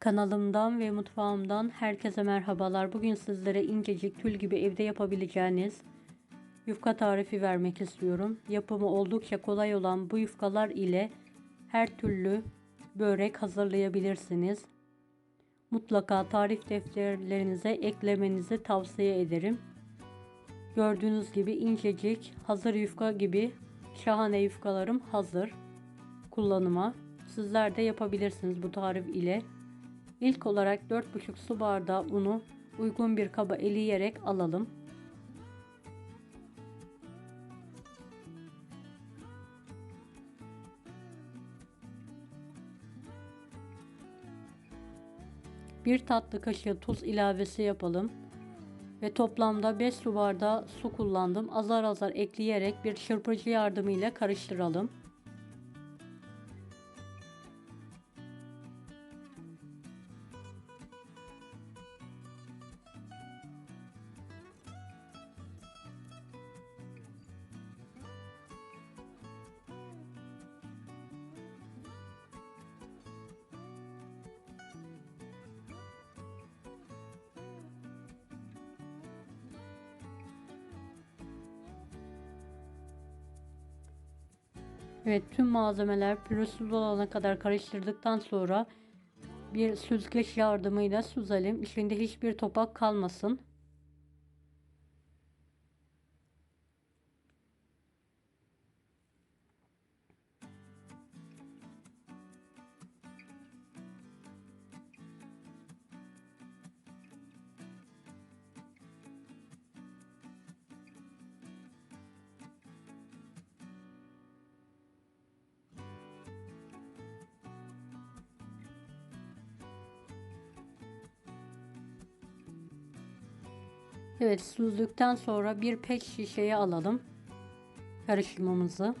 Kanalımdan ve mutfağımdan herkese merhabalar. Bugün sizlere incecik tül gibi evde yapabileceğiniz yufka tarifi vermek istiyorum. Yapımı oldukça kolay olan bu yufkalar ile her türlü börek hazırlayabilirsiniz. Mutlaka tarif defterlerinize eklemenizi tavsiye ederim. Gördüğünüz gibi incecik hazır yufka gibi şahane yufkalarım hazır kullanıma. Sizler de yapabilirsiniz bu tarif ile. İlk olarak 4,5 su bardağı unu uygun bir kaba eleyerek alalım. Bir tatlı kaşığı tuz ilavesi yapalım. Ve toplamda 5 su bardağı su kullandım. Azar azar ekleyerek bir çırpıcı yardımıyla karıştıralım. Evet tüm malzemeler pürüzsüz olana kadar karıştırdıktan sonra bir süzgeç yardımıyla süzelim. İçinde hiçbir topak kalmasın. Evet süzdükten sonra bir pet şişeye alalım karışımımızı.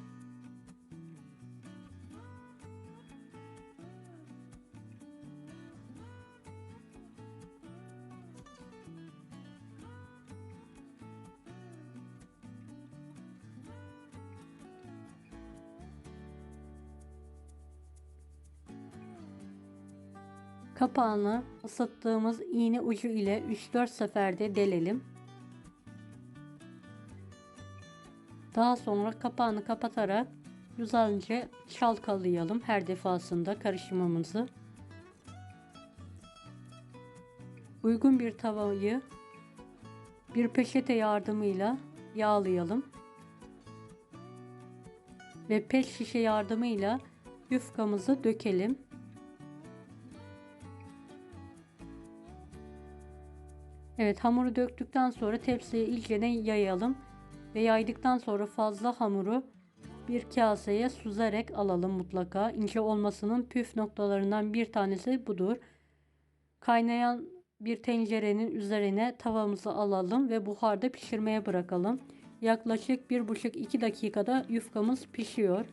Kapağını ısıttığımız iğne ucu ile 3-4 seferde delelim. Daha sonra kapağını kapatarak güzelce çalkalayalım her defasında karışımımızı. Uygun bir tavayı bir peçete yardımıyla yağlayalım. Ve pet şişe yardımıyla yufkamızı dökelim. Evet hamuru döktükten sonra tepsiye iyice yayalım ve yaydıktan sonra fazla hamuru bir kaseye süzerek alalım mutlaka. İnce olmasının püf noktalarından bir tanesi budur. Kaynayan bir tencerenin üzerine tavamızı alalım ve buharda pişirmeye bırakalım. Yaklaşık 1,5-2 dakikada yufkamız pişiyor.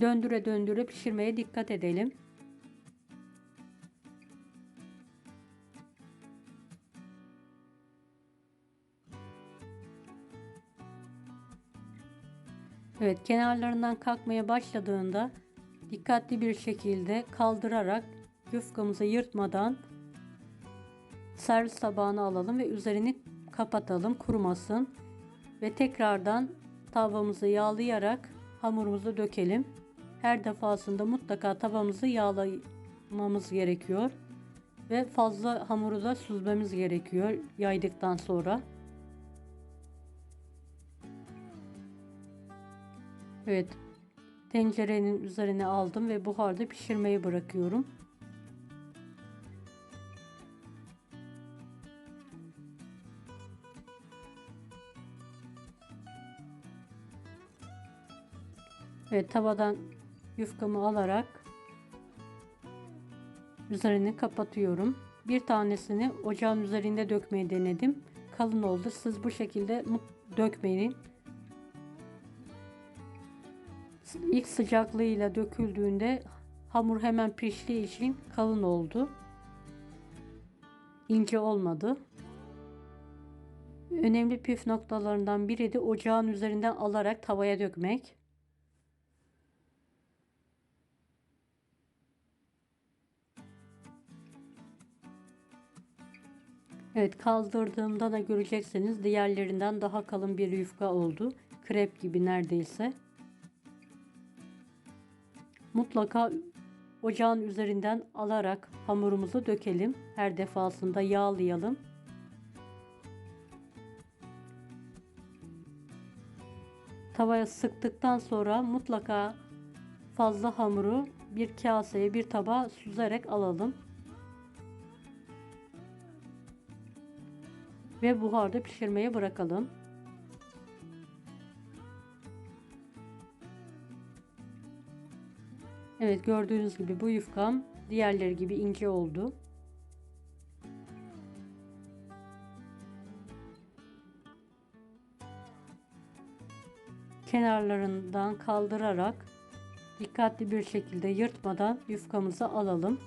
Döndüre döndüre pişirmeye dikkat edelim. Evet kenarlarından kalkmaya başladığında dikkatli bir şekilde kaldırarak yufkamızı yırtmadan servis tabağına alalım ve üzerini kapatalım kurumasın ve tekrardan tavamızı yağlayarak hamurumuzu dökelim. Her defasında mutlaka tavamızı yağlamamız gerekiyor ve fazla hamuru da süzmemiz gerekiyor yaydıktan sonra. Evet. Tencerenin üzerine aldım ve buharda pişirmeyi bırakıyorum. Evet tavadan yufkamı alarak üzerini kapatıyorum. Bir tanesini ocağın üzerinde dökmeyi denedim. Kalın oldu. Siz bu şekilde dökmeyin. İlk sıcaklığıyla döküldüğünde hamur hemen piştiği için kalın oldu. İnce olmadı. Önemli püf noktalarından biri de ocağın üzerinden alarak tavaya dökmek. Evet kaldırdığımda da göreceksiniz diğerlerinden daha kalın bir yufka oldu. Krep gibi neredeyse. Mutlaka ocağın üzerinden alarak hamurumuzu dökelim. Her defasında yağlayalım. Tavaya sıktıktan sonra mutlaka fazla hamuru bir kaseye bir tabağa süzerek alalım. Ve buharda pişirmeye bırakalım. Evet gördüğünüz gibi bu yufkam diğerleri gibi ince oldu. Kenarlarından kaldırarak dikkatli bir şekilde yırtmadan yufkamızı alalım.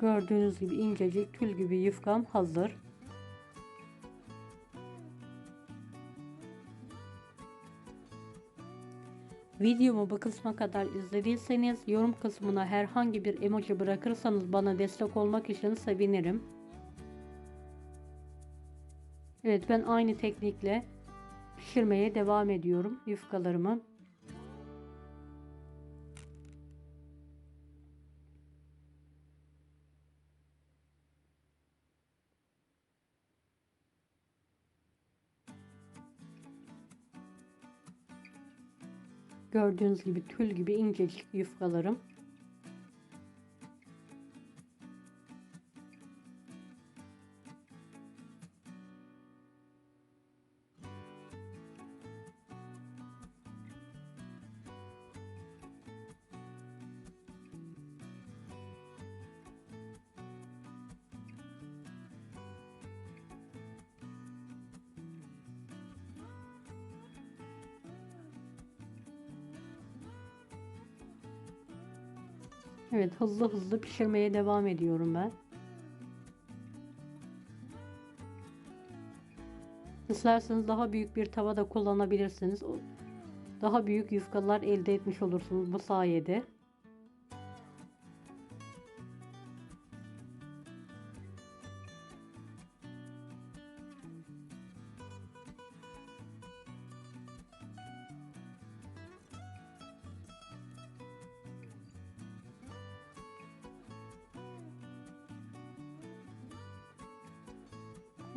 Gördüğünüz gibi incecik tül gibi yufkam hazır. Videomu bu kısma kadar izlediyseniz yorum kısmına herhangi bir emoji bırakırsanız bana destek olmak için sevinirim. Evet ben aynı teknikle pişirmeye devam ediyorum yufkalarımı. Gördüğünüz gibi tül gibi incecik yufkalarım. Evet hızlı hızlı pişirmeye devam ediyorum ben. İsterseniz daha büyük bir tava da kullanabilirsiniz. Daha büyük yufkalar elde etmiş olursunuz bu sayede.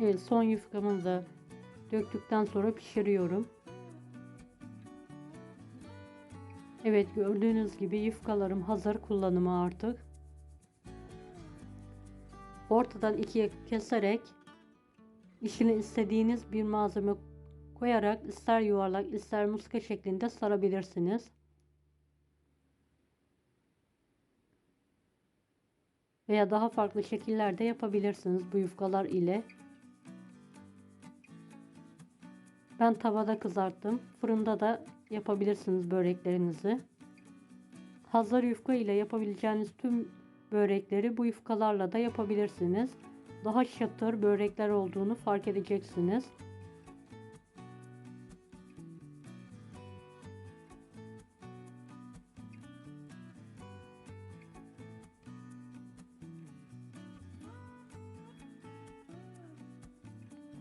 Evet son yufkamı da döktükten sonra pişiriyorum. Evet gördüğünüz gibi yufkalarım hazır kullanıma artık. Ortadan ikiye keserek işini istediğiniz bir malzeme koyarak ister yuvarlak ister muska şeklinde sarabilirsiniz. Veya daha farklı şekillerde yapabilirsiniz bu yufkalar ile. Ben tavada kızarttım. Fırında da yapabilirsiniz böreklerinizi. Hazır yufka ile yapabileceğiniz tüm börekleri bu yufkalarla da yapabilirsiniz. Daha şatır börekler olduğunu fark edeceksiniz.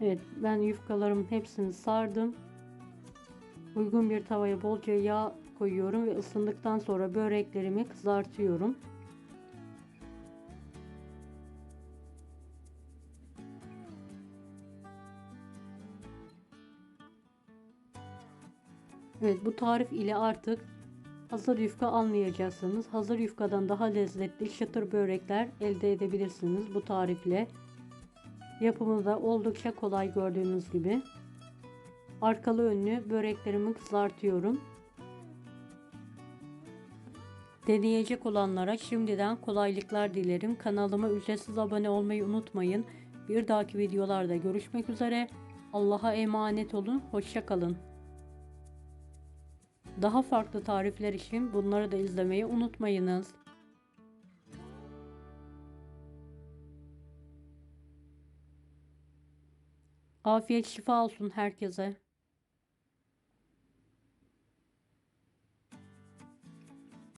Evet ben yufkalarımın hepsini sardım. Uygun bir tavaya bolca yağ koyuyorum ve ısındıktan sonra böreklerimi kızartıyorum. Evet bu tarif ile artık hazır yufka almayacaksınız. Hazır yufkadan daha lezzetli çıtır börekler elde edebilirsiniz bu tarifle. Yapımı da oldukça kolay gördüğünüz gibi. Arkalı önlü böreklerimi kızartıyorum. Deneyecek olanlara şimdiden kolaylıklar dilerim. Kanalıma ücretsiz abone olmayı unutmayın. Bir dahaki videolarda görüşmek üzere. Allah'a emanet olun. Hoşçakalın. Daha farklı tarifler için bunları da izlemeyi unutmayınız. Afiyet şifa olsun herkese.